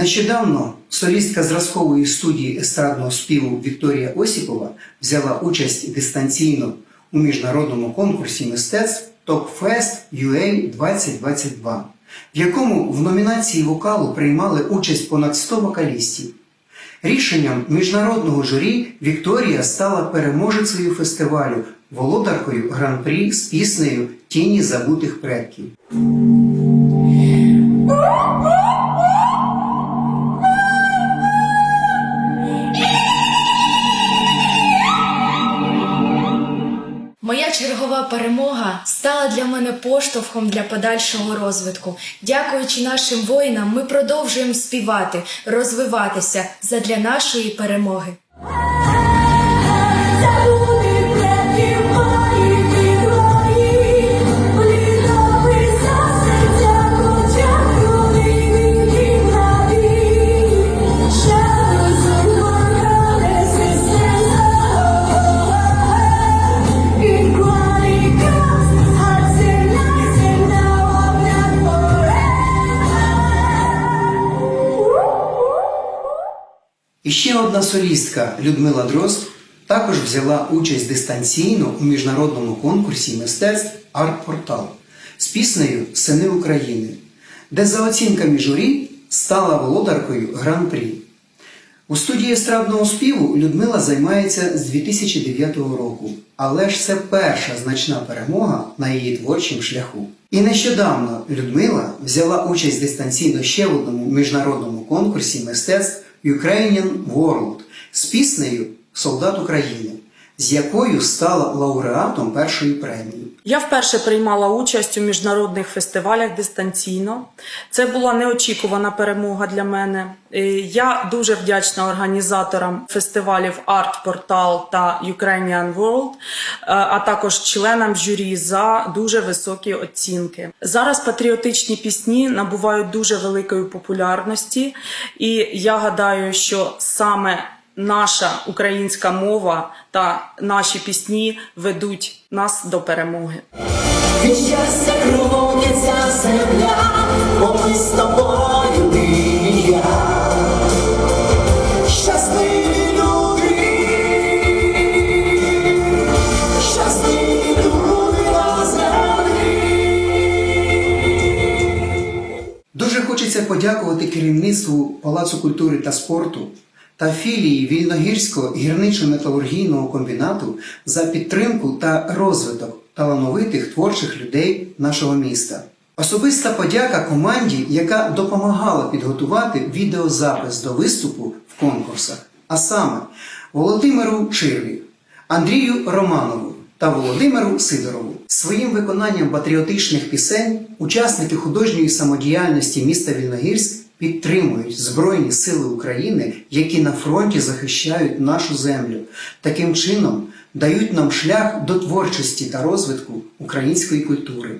Нещодавно солістка зразкової студії естрадного співу Вікторія Осіпова взяла участь дистанційно у міжнародному конкурсі мистецтв TopFest UA 2022, в якому в номінації вокалу приймали участь понад 100 вокалістів. Рішенням міжнародного журі Вікторія стала переможецею фестивалю, володаркою гран-прі з піснею Тіні забутих предків. Чергова перемога стала для мене поштовхом для подальшого розвитку. Дякуючи нашим воїнам, ми продовжуємо співати, розвиватися задля нашої перемоги. І ще одна солістка Людмила Дрозд також взяла участь дистанційно у міжнародному конкурсі мистецтв Арт-Портал з піснею Сини України, де за оцінками журі стала володаркою гран-прі. У студії естрадного співу Людмила займається з 2009 року, але ж це перша значна перемога на її творчому шляху. І нещодавно Людмила взяла участь дистанційно ще в одному міжнародному конкурсі мистецтв Ukrainian World з піснею Солдат України, з якою стала лауреатом першої премії. Я вперше приймала участь у міжнародних фестивалях дистанційно. Це була неочікувана перемога для мене. Е, Я дуже вдячна організаторам фестивалів Art Portal та Ukrainian World, е, а також членам журі за дуже високі оцінки. Зараз патріотичні пісні набувають дуже великої популярності, і я гадаю, що саме наша українська мова та наші пісні ведуть нас до перемоги. Від щастя земля, бо ми з тобою ти і я. Щасливі люди, щасливі люди на землі. Дуже хочеться подякувати керівництву Палацу культури та спорту та філії Вільногірського гірничо-металургійного комбінату за підтримку та розвиток талановитих творчих людей нашого міста. Особиста подяка команді, яка допомагала підготувати відеозапис до виступу в конкурсах, а саме Володимиру Чирві, Андрію Романову та Володимиру Сидорову. Своїм виконанням патріотичних пісень учасники художньої самодіяльності міста Вільногірськ підтримують Збройні Сили України, які на фронті захищають нашу землю. Таким чином дають нам шлях до творчості та розвитку української культури.